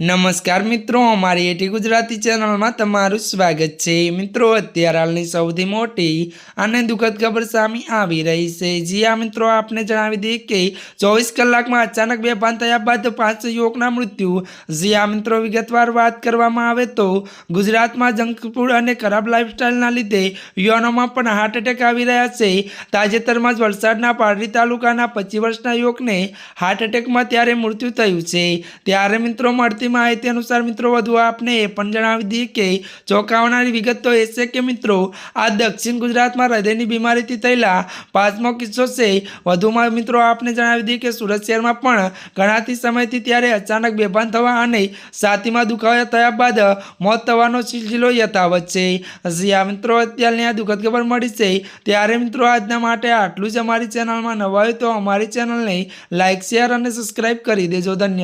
નમસ્કાર મિત્રો, અમારી એટી ગુજરાતી ચેનલમાં તમારું સ્વાગત છે. મિત્રો, અત્યારે હાલની સૌથી મોટી અને દુઃખદ ખબર સામે આવી રહી છે. જી આ મિત્રો, આપને જણાવી દઈએ કે ચોવીસ કલાકમાં અચાનક બેભાન થયા બાદ પાંચ યુવકના મૃત્યુ. જી આ મિત્રો, વિગતવાર વાત કરવામાં આવે તો ગુજરાતમાં જંક ફૂડ અને ખરાબ લાઇફસ્ટાઇલના લીધે યુવાનોમાં પણ હાર્ટ એટેક આવી રહ્યા છે. તાજેતરમાં જ વલસાડના પારડી તાલુકાના પચીસ વર્ષના યુવકને હાર્ટ એટેકમાં ત્યારે મૃત્યુ થયું છે. ત્યારે મિત્રો, મળતી માહિતી અનુસાર મિત્રો, વધુ આપને એ પણ જણાવી દઈએ કે ચોંકાવનારી વિગત તો એ છે કે મિત્રો, આ દક્ષિણ ગુજરાતમાં હૃદયની બીમારીથી થયેલા પાંચમો કિસ્સો છે. વધુમાં મિત્રો, આપને જણાવી દઈએ કે સુરત શહેરમાં પણ ઘણાથી સમયથી ત્યારે અચાનક બેભાન થવા અને છાતીમાં દુખાવા થયા બાદ મોત થવાનો સિલસિલો યથાવત છે. આ મિત્રો, અત્યારની આ દુઃખદ ખબર મળી છે. ત્યારે મિત્રો, આજના માટે આટલું જ અમારી ચેનલમાં નવા હોય તો અમારી ચેનલને લાઇક શેર અને સબસ્ક્રાઈબ કરી દેજો. ધન્યવાદ.